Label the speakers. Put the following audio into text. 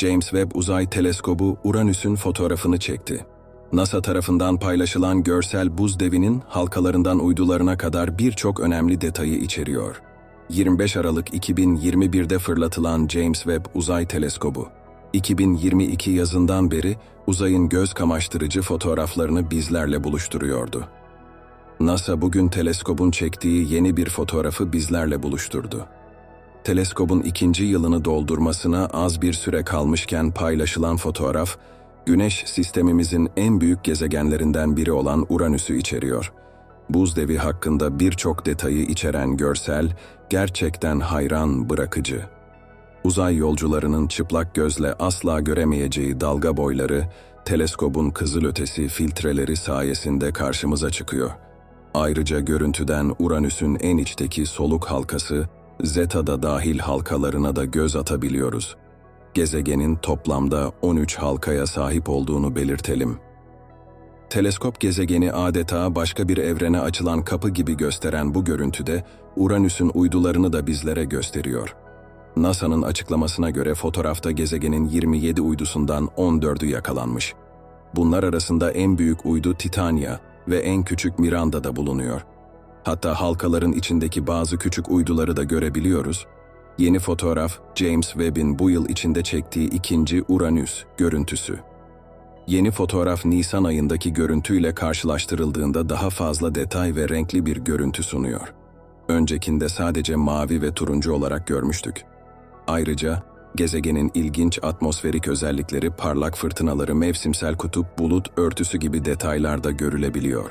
Speaker 1: James Webb Uzay Teleskobu Uranüs'ün fotoğrafını çekti. NASA tarafından paylaşılan görsel buz devinin halkalarından uydularına kadar birçok önemli detayı içeriyor. 25 Aralık 2021'de fırlatılan James Webb Uzay Teleskobu, 2022 yazından beri uzayın göz kamaştırıcı fotoğraflarını bizlerle buluşturuyordu. NASA bugün teleskobun çektiği yeni bir fotoğrafı bizlerle buluşturdu. Teleskobun ikinci yılını doldurmasına az bir süre kalmışken paylaşılan fotoğraf, Güneş sistemimizin en büyük gezegenlerinden biri olan Uranüs'ü içeriyor. Buz devi hakkında birçok detayı içeren görsel, gerçekten hayran bırakıcı. Uzay yolcularının çıplak gözle asla göremeyeceği dalga boyları, teleskobun kızılötesi filtreleri sayesinde karşımıza çıkıyor. Ayrıca görüntüden Uranüs'ün en içteki soluk halkası, Zeta'da dahil halkalarına da göz atabiliyoruz. Gezegenin toplamda 13 halkaya sahip olduğunu belirtelim. Teleskop gezegeni adeta başka bir evrene açılan kapı gibi gösteren bu görüntüde Uranüs'ün uydularını da bizlere gösteriyor. NASA'nın açıklamasına göre fotoğrafta gezegenin 27 uydusundan 14'ü yakalanmış. Bunlar arasında en büyük uydu Titania ve en küçük Miranda'da bulunuyor. Hatta halkaların içindeki bazı küçük uyduları da görebiliyoruz. Yeni fotoğraf, James Webb'in bu yıl içinde çektiği ikinci Uranüs görüntüsü. Yeni fotoğraf Nisan ayındaki görüntüyle karşılaştırıldığında daha fazla detay ve renkli bir görüntü sunuyor. Öncekinde sadece mavi ve turuncu olarak görmüştük. Ayrıca gezegenin ilginç atmosferik özellikleri parlak fırtınaları, mevsimsel kutup, bulut örtüsü gibi detaylarda görülebiliyor.